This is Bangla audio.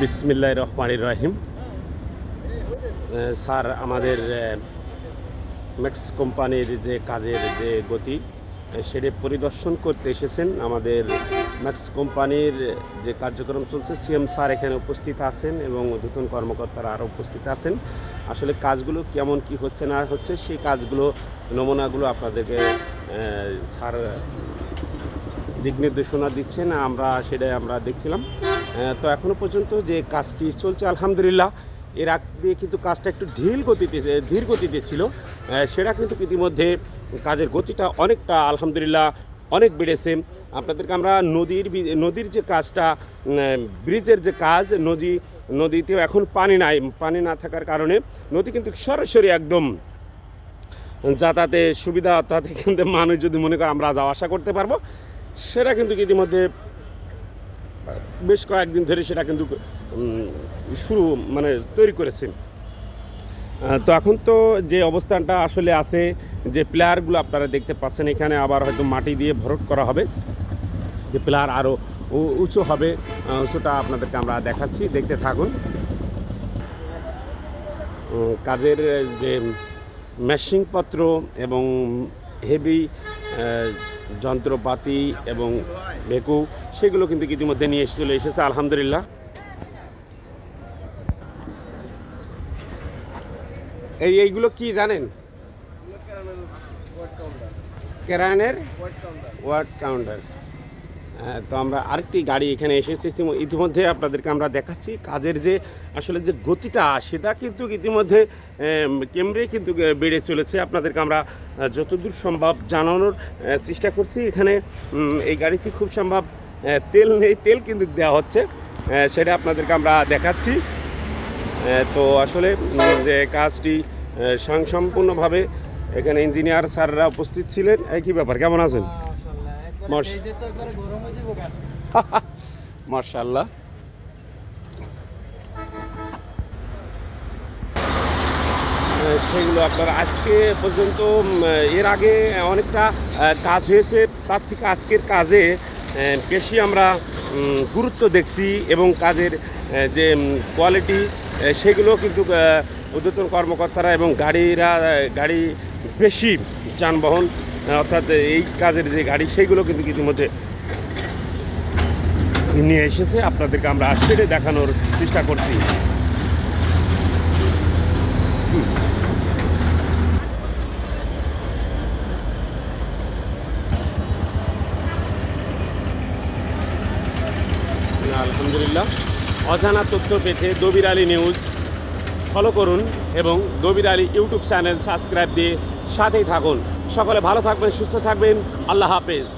বিসমিল্লাহ রহমান রাহিম। স্যার, আমাদের ম্যাক্স কোম্পানির যে কাজের যে গতি সেটা পরিদর্শন করতে এসেছেন আমাদের ম্যাক্স কোম্পানির যে কার্যক্রম চলছে। সিএম স্যার এখানে উপস্থিত আছেন এবং নতুন কর্মকর্তারা আরও উপস্থিত আছেন। আসলে কাজগুলো কেমন কি হচ্ছে না হচ্ছে, সেই কাজগুলো, নমুনাগুলো আপনাদেরকে স্যার দিক নির্দেশনা দিচ্ছেন। আমরা সেটাই আমরা দেখছিলাম। তো এখনও পর্যন্ত যে কাজটি চলছে, আলহামদুলিল্লাহ, এর আগ দিয়ে কিন্তু কাজটা একটু ঢিল গতিতে ধীর গতিতে ছিল। সেটা কিন্তু ইতিমধ্যে কাজের গতিটা অনেকটা, আলহামদুলিল্লাহ, অনেক বেড়েছে। আপনাদেরকে আমরা নদীর নদীর যে কাজটা ব্রিজের যে কাজ, নদী, নদীতেও এখন পানি নাই, পানি না থাকার কারণে নদী কিন্তু সরাসরি একদম যাতায়াতে সুবিধা অর্থাৎ কিন্তু মানুষ যদি মনে করে আমরা যাওয়া আসা করতে পারব, সেটা কিন্তু ইতিমধ্যে বেশ কয়েকদিন ধরে সেটা কিন্তু শুরু মানে তৈরি করেছে। আহ, তো এখন তো যে অবস্থানটা আসলে আছে যে প্লেয়ারগুলো আপনারা দেখতে পাচ্ছেন এখানে আবার হয়তো মাটি দিয়ে ভরট করা হবে। যে প্লেয়ার আরও উঁচু হবে উঁচুটা আপনাদেরকে আমরা দেখাচ্ছি দেখতে থাকুন। কাজের যে মেশিনপত্র এবং হেভি যন্ত্রপাতি এবং ভেকু সেগুলো কিন্তু ইতিমধ্যে নিয়ে এসে চলে এসেছে আলহামদুলিল্লাহ। এই এইগুলো কি জানেন? কেরানের ওয়ার্ড কাউন্টার তো আমরা আরেকটি গাড়ি এখানে এসেছি। ইতিমধ্যে আপনাদেরকে আমরা দেখাচ্ছি। কাজের যে আসলে যে গতিটা সেটা কিন্তু ইতিমধ্যে কেমরে কিন্তু বেড়ে চলেছে। আপনাদেরকে আমরা যতদূর সম্ভব জানানোর চেষ্টা করছি। এখানে এই গাড়িতে খুব সম্ভব তেল নেই তেল কিন্তু দেওয়া হচ্ছে। সেটা আপনাদেরকে আমরা দেখাচ্ছি। তো আসলে যে কাজটি আহ, স্বয়ংসম্পূর্ণভাবে এখানে ইঞ্জিনিয়ার স্যাররা উপস্থিত ছিলেন। কি ব্যাপার? কেমন আছেন? মার্শাল্লাহ। সেগুলো আপনার আজকে পর্যন্ত এর আগে অনেকটা কাজ হয়েছে তার থেকে আজকের কাজে বেশি আমরা গুরুত্ব দেখছি এবং কাজের যে কোয়ালিটি সেগুলো কিন্তু ঊর্ধ্বতন কর্মকর্তারা এবং গাড়িরা গাড়ি বেশি যানবাহন অর্থাৎ এই কাজের যে গাড়ি, সেইগুলো কিন্তু ইতিমধ্যে নিয়ে এসেছে। আপনাদেরকে আমরা সেটা দেখানোর চেষ্টা করছি। আলহামদুলিল্লাহ। অজানা তথ্য পেতে দবির আলী নিউজ। ফলো করুন এবং Dabir Ali YouTube channel subscribe দিয়ে সাথেই থাকুন। সকলে ভালো থাকবেন, সুস্থ থাকবেন। আল্লাহ হাফেজ।